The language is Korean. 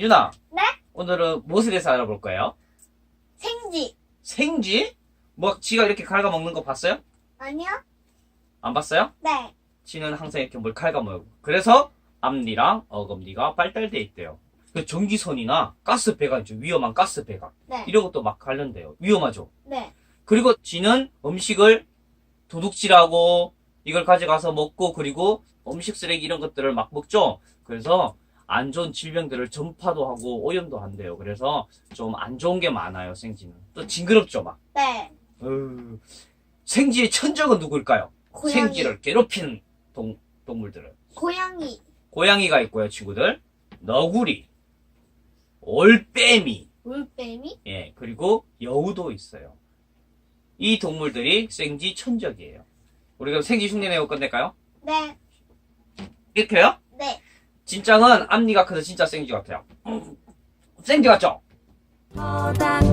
유나. 네? 오늘은 무엇에 대해서 알아볼 거예요? 생쥐. 생쥐? 뭐, 쥐가 이렇게 갉아먹는 거 봤어요? 아니요? 안 봤어요? 네. 쥐는 항상 이렇게 뭘 갉아먹고. 그래서 앞니랑 어금니가 발달돼 있대요. 그 전기선이나 가스배가 있죠. 위험한 가스배가. 네. 이런 것도 막 관련돼요. 위험하죠. 네. 그리고 쥐는 음식을 도둑질하고 이걸 가져가서 먹고 그리고 음식 쓰레기 이런 것들을 막 먹죠. 그래서 안 좋은 질병들을 전파도 하고 오염도 한대요. 그래서 좀 안 좋은 게 많아요. 생쥐는. 또 징그럽죠, 막. 네. 어휴. 생쥐의 천적은 누구일까요? 고양이. 생쥐를 괴롭히는 동, 동물들은. 고양이. 고양이가 있고요, 친구들. 너구리, 올빼미, 물뱀이. 예, 그리고 여우도 있어요. 이 동물들이 생쥐 천적이에요. 우리가 생쥐 흉내 내고 끝낼까요? 네. 이렇게요? 네. 진짜는 앞니가 커서 진짜 생쥐 같아요. 생쥐 같죠? 허당문